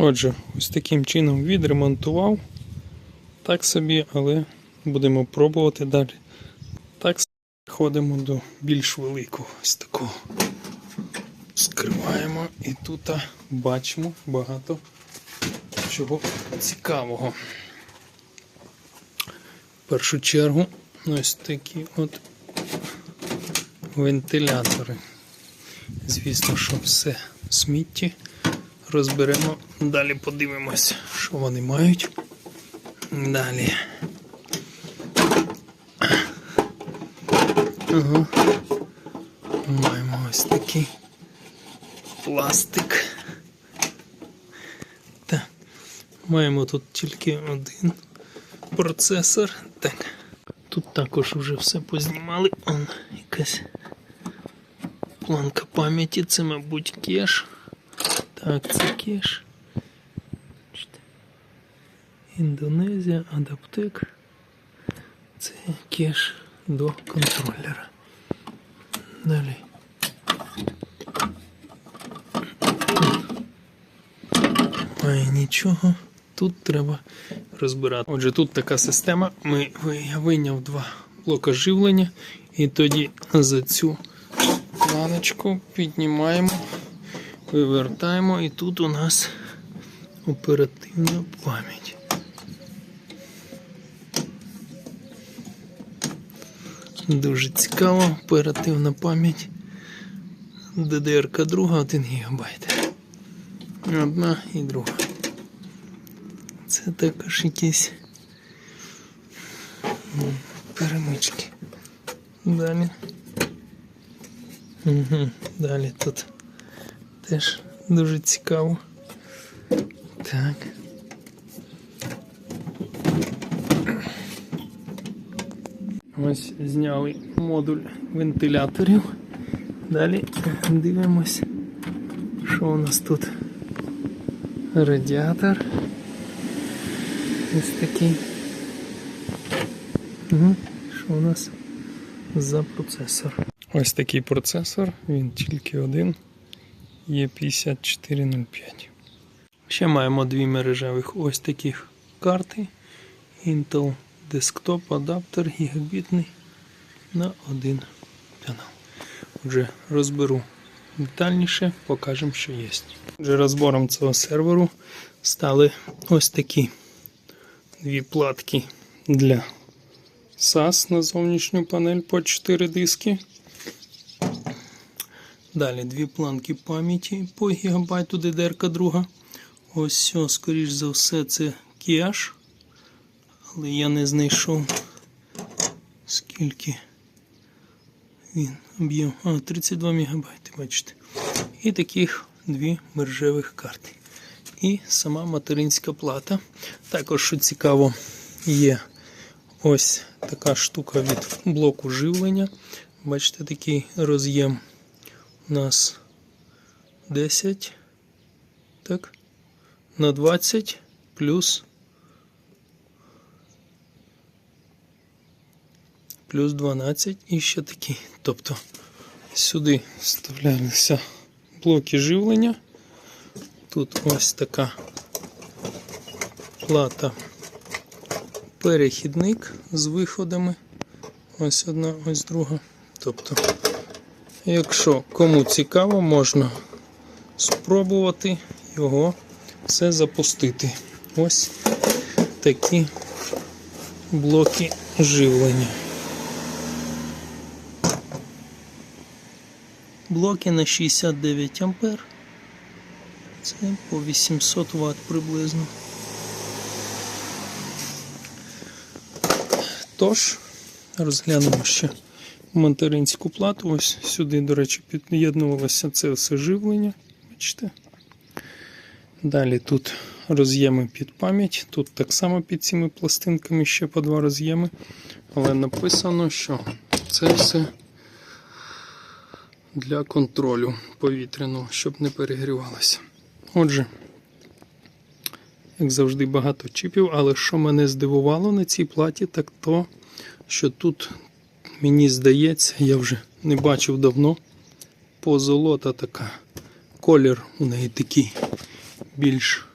Отже, ось таким чином відремонтував. Так собі, але будемо пробувати далі. Так собі переходимо до більш великого ось такого. Скриваємо і тут бачимо багато чого цікавого. В першу чергу ось такі от вентилятори. Звісно, що все в смітті. Розберемо, далі подивимось, що вони мають. Далі. Ага. Маємо ось такий пластик. Так. Маємо тут тільки один процесор. Так. Тут також вже все познімали. Он якась планка пам'яті, це, мабуть, кеш. Так, це кеш. Індонезія, адаптек. Це кеш до контролера. Далі. Має нічого. Тут треба розбирати. Отже, тут така система. Ми, я вийняв два блока живлення і тоді за цю планочку піднімаємо, вивертаємо, і тут у нас оперативна пам'ять. Дуже цікаво, оперативна пам'ять. DDR друга 1 ГБ. Одна і друга. Це також якісь перемички. Далі. Угу. Далі тут теж дуже цікаво. Так. Ось зняли модуль вентиляторів. Далі дивимось, що у нас тут. Радіатор. Ось такий. Угу. Що у нас за процесор? Ось такий процесор, він тільки один. Є 5405. Ще маємо дві мережевих ось таких карти. Intel Desktop адаптер гігабітний на один канал. Отже, розберу детальніше, покажемо, що є. Отже, розбором цього серверу стали ось такі дві платки для SAS на зовнішню панель по 4 диски. Далі дві планки пам'яті по гігабайту DDR друга. Ось все, скоріш за все, це кеш. Але я не знайшов скільки він об'єм. А, 32 МБ, бачите. І таких дві мережевих карти. І сама материнська плата. Також, що цікаво, є ось така штука від блоку живлення. Бачите, такий роз'єм нас 10 так, на 20 плюс плюс 12 і ще такий. Тобто сюди вставлялися блоки живлення. Тут ось така плата перехідник з виходами. Ось одна, ось друга. Тобто, якщо кому цікаво, можна спробувати його все запустити. Ось такі блоки живлення. Блоки на 69 ампер. Це по 800 Вт приблизно. Тож, розглянемо ще материнську плату. Ось сюди, до речі, під'єднувалося це все живлення. Бачите? Далі тут роз'єми під пам'ять. Тут так само під цими пластинками ще по два роз'єми. Але написано, що це все для контролю повітряного, щоб не перегрівалося. Отже, як завжди, багато чіпів, але що мене здивувало на цій платі, так то, що тут, мені здається, я вже не бачив давно, позолота така. Колір у неї такий більш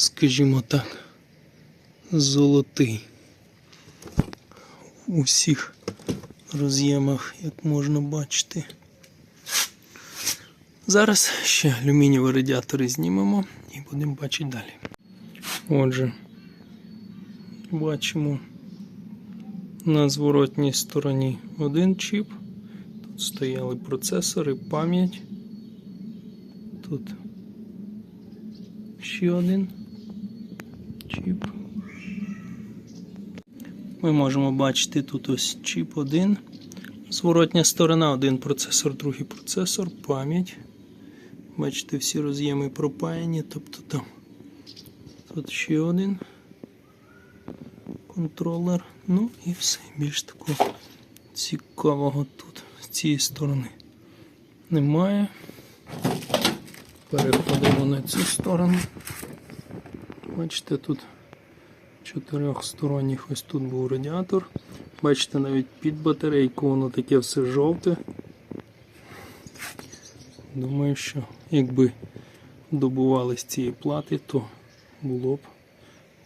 скажімо так, золотий. У всіх роз'ємах, як можна бачити. Зараз ще алюмінієві радіатори знімемо і будемо бачити далі. Отже, бачимо на зворотній стороні один чіп. Тут стояли процесори, пам'ять. Тут ще один чіп. Ми можемо бачити тут ось чіп 1. Зворотня сторона, один процесор, другий процесор, пам'ять. Бачите, всі роз'єми пропаяні, тобто там тут ще один контролер. Ну і все. Більш такого цікавого тут з цієї сторони немає. Переходимо на цю сторону. Бачите, тут чотирьохсторонніх ось тут був радіатор. Бачите, навіть під батарейку воно таке все жовте. Думаю, що якби добували з цієї плати, то було б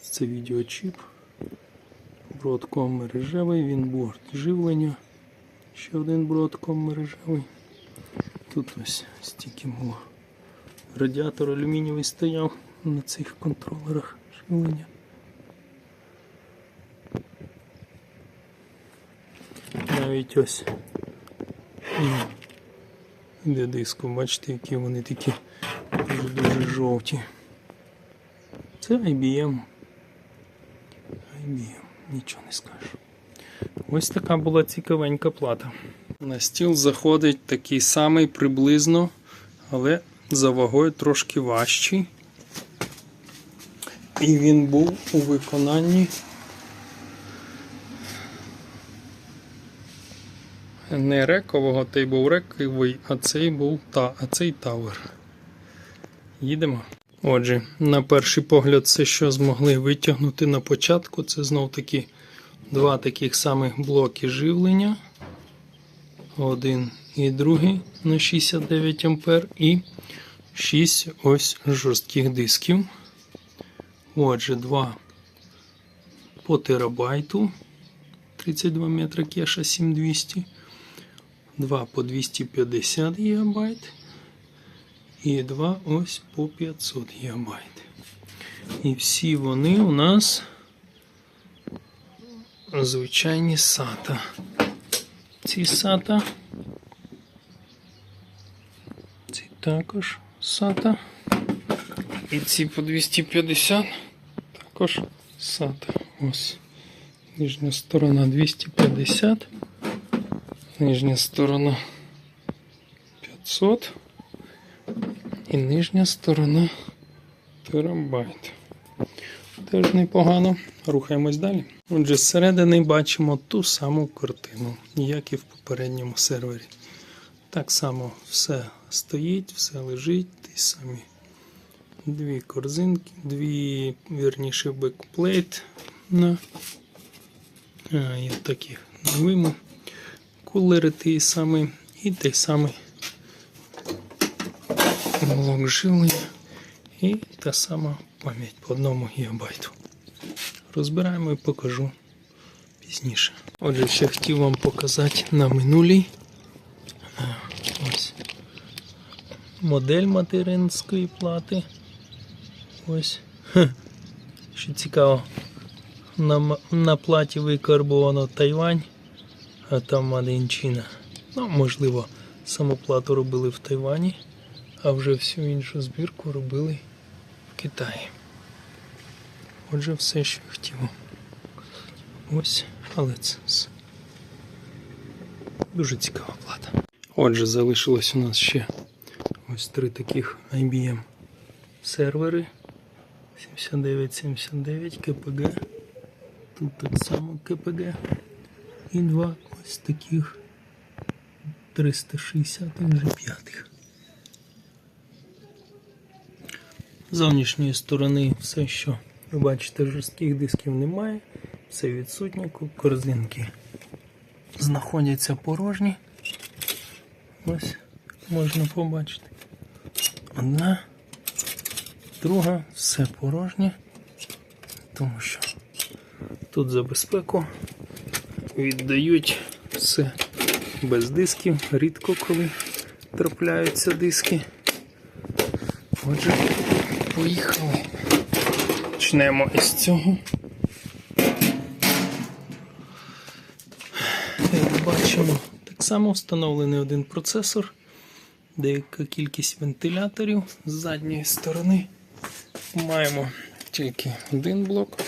це відеочіп. Бродком мережевий, він борт живлення. Ще один бродком мережевий. Тут ось стільки було. Радіатор алюмінієвий стояв на цих контролерах живлення. Навіть ось де диску, бачите, які вони такі дуже, дуже жовті. Це IBM. IBM, нічого не скажу. Ось така була цікавенька плата. На стіл заходить такий самий приблизно, але за вагою трошки важчий. І він був у виконанні не рекового, той був рековий, а цей був та, а цей тавер. Їдемо. Отже, на перший погляд, це що змогли витягнути на початку, це знов таки два таких самих блоки живлення. Один і другий на 69 ампер і 6 ось жорстких дисків. Отже, два по терабайту 32 метри кеша 7200, два по 250 гігабайт і два ось по 500 гігабайт. І всі вони у нас звичайні SATA. Ці SATA. Ці також SATA. І ці по 250 також SATA. Ось. Нижня сторона 250. Нижня сторона 500. І нижня сторона терабайт. Теж непогано. Рухаємось далі. Отже, зсередини бачимо ту саму картину, як і в попередньому сервері. Так само все стоїть, все лежить, ті самі дві корзинки, дві, вірніше, бекплейт на а, і таких новими кулери ті самі і той самий блок живлення і та сама пам'ять по одному гігабайту. Розбираємо і покажу пізніше. Отже, ще хотів вам показати на минулій е, ось модель материнської плати. Ось. Хе. Що цікаво, на, на платі викарбовано Тайвань, а там China. Ну, можливо, саму плату робили в Тайвані, а вже всю іншу збірку робили в Китаї. Отже, все, що хотів. Ось, але дуже цікава плата. Отже, залишилось у нас ще ось три таких IBM сервери. 7979 КПГ. Тут так само КПГ. І два ось таких 360 G5. З зовнішньої сторони все, що ви бачите, жорстких дисків немає, все відсутнє, корзинки знаходяться порожні. Ось можна побачити. Одна, друга, все порожнє, тому що тут за безпеку віддають все без дисків, рідко коли трапляються диски. Отже, поїхали. Почнемо із цього. Як бачимо, так само встановлений один процесор, деяка кількість вентиляторів з задньої сторони. Маємо тільки один блок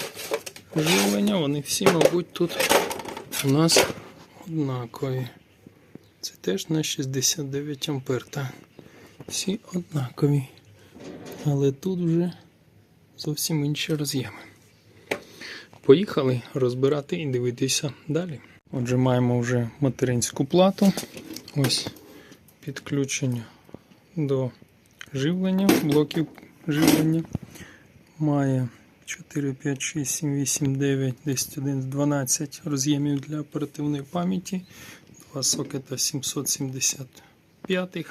живлення, вони всі, мабуть, тут у нас однакові. Це теж на 69 ампер, так. Всі однакові. Але тут вже зовсім інші роз'єми. Поїхали розбирати і дивитися далі. Отже, маємо вже материнську плату. Ось підключення до живлення, блоків живлення. Має 4, 5, 6, 7, 8, 9, 10, 11, 12 роз'ємів для оперативної пам'яті. Два сокета 775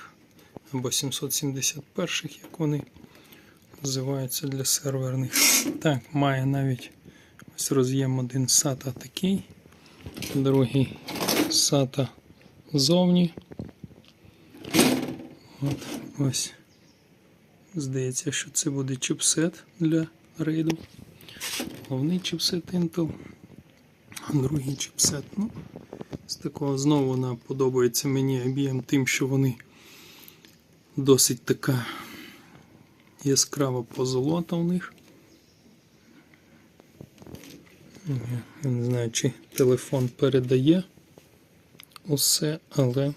або 771, як вони називаються для серверних. Так, має навіть ось роз'єм один SATA такий, другий SATA зовні. От, ось. Здається, що це буде чіпсет для рейду. Головний чіпсет Intel, а другий чіпсет. Ну, з такого знову вона подобається мені IBM тим, що вони досить така яскрава позолота у них. Я не знаю, чи телефон передає усе, але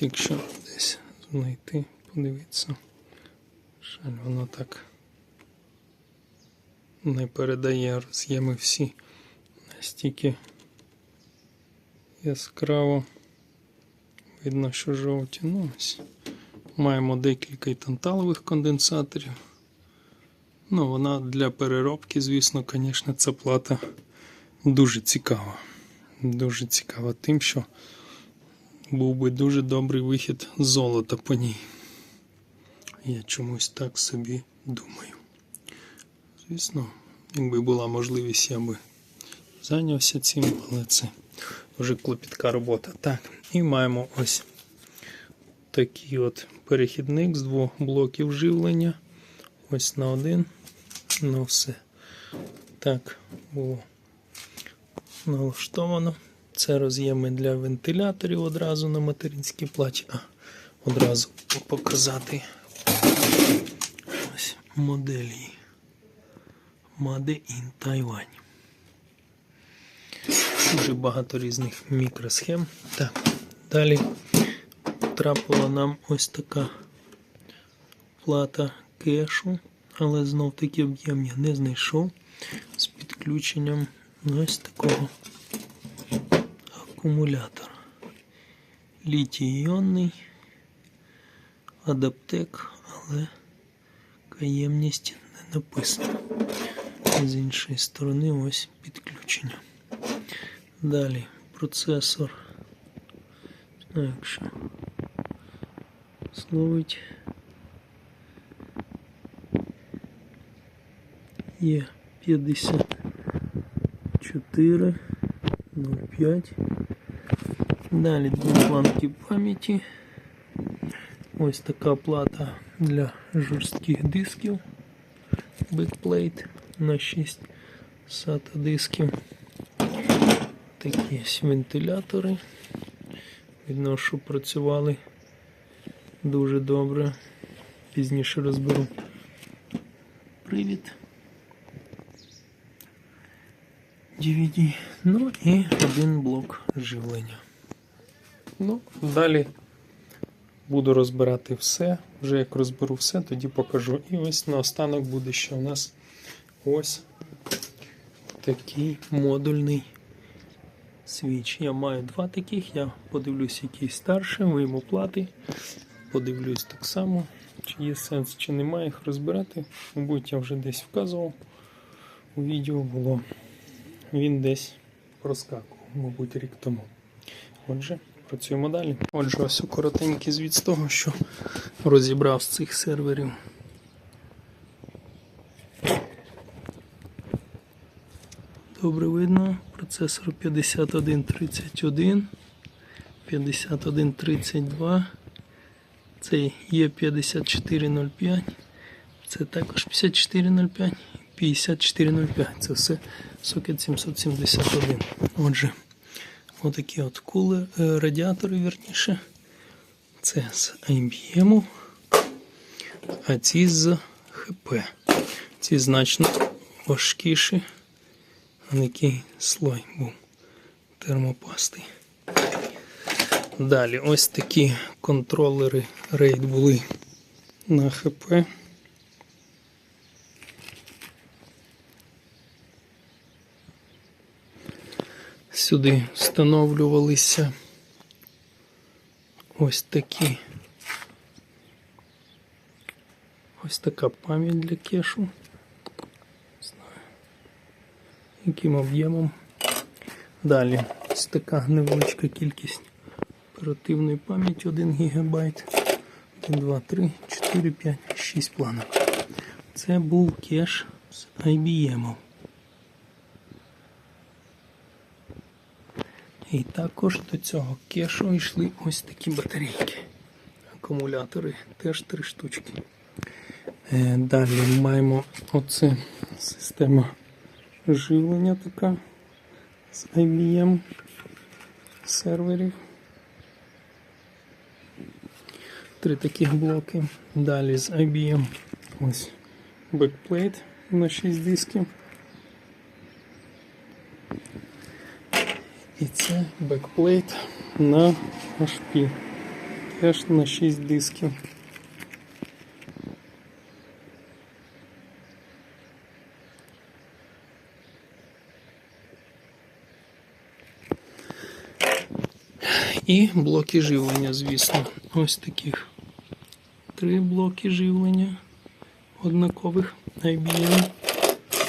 якщо десь знайти, подивитися. Жаль, воно так не передає роз'єми всі настільки яскраво. Видно, що жовті. Ну, ось. Маємо декілька і танталових конденсаторів. Ну, вона для переробки, звісно, звісно, ця плата дуже цікава. Дуже цікава тим, що був би дуже добрий вихід золота по ній. Я чомусь так собі думаю. Звісно, якби була можливість, я би зайнявся цим, але це вже клопітка робота. Так, і маємо ось такий от перехідник з двох блоків живлення. Ось на один. Ну все. Так було налаштовано. Це роз'єми для вентиляторів одразу на материнській платі. А, одразу показати ось моделі. Made in Taiwan. Дуже багато різних мікросхем. Так, далі трапила нам ось така плата кешу, але знов таки об'єм я не знайшов з підключенням ось такого акумулятора. Літій іонний адаптек, але каємність не написано. З іншої сторони ось підключення. Далі процесор. Ну, якщо словить є 54 05. Далі дві планки пам'яті. Ось така плата для жорстких дисків. Backplate на 6 SATA дисків. Такі вентилятори. Що працювали дуже добре. Пізніше розберу привід. DVD. Ну і один блок живлення. Ну, далі буду розбирати все. Вже як розберу все, тоді покажу. І ось наостанок буде ще у нас ось такий модульний свіч. Я маю два таких, я подивлюсь, який старший, вийму плати подивлюсь так само, чи є сенс, чи немає їх розбирати. Мабуть, я вже десь вказував. У відео було. Він десь проскакував, мабуть, рік тому. Отже, працюємо далі. Отже, ось коротенький звіт з того, що розібрав з цих серверів. Добре видно, процесор 5131, 5132, це є 5405. Це також 5405, 5405. Це все сокет 771. Отже, отакі от кулер, е, радіатори, вірніше. Це з IBM, а ці з ХП. Ці значно важкіші, а не який слой був термопасти. Далі ось такі контролери RAID були на ХП. Сюди встановлювалися ось такі. Ось така пам'ять для кешу. Не знаю, яким об'ємом. Далі ось така невеличка кількість оперативної пам'яті 1 ГБ. 1, 2, 3, 4, 5, 6 планок. Це був кеш з IBM. І також до цього кешу йшли ось такі батарейки. Акумулятори теж три штучки. Е, Далі маємо оце система живлення така з IBM серверів. Три таких блоки. Далі з IBM ось бекплейт на 6 дисків. І це бекплейт на HP. Теж на 6 дисків. І блоки живлення, звісно. Ось таких три блоки живлення однакових IBM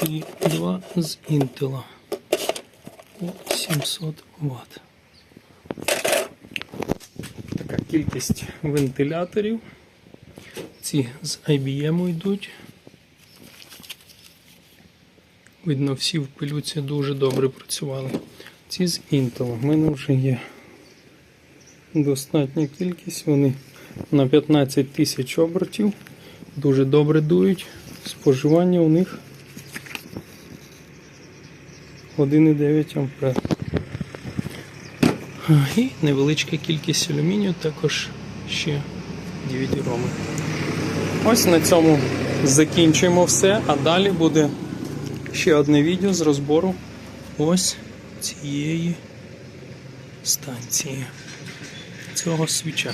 і два з Intel по 700 Вт. Така кількість вентиляторів. Ці з IBM йдуть. Видно, всі в пилюці дуже добре працювали. Ці з Intel. У мене вже є достатня кількість. Вони на 15 тисяч обертів. Дуже добре дують. Споживання у них 1,9 ампер. І невеличка кількість алюмінію, також ще DVD роми. Ось на цьому закінчуємо все, а далі буде ще одне відео з розбору ось цієї станції, цього свіча.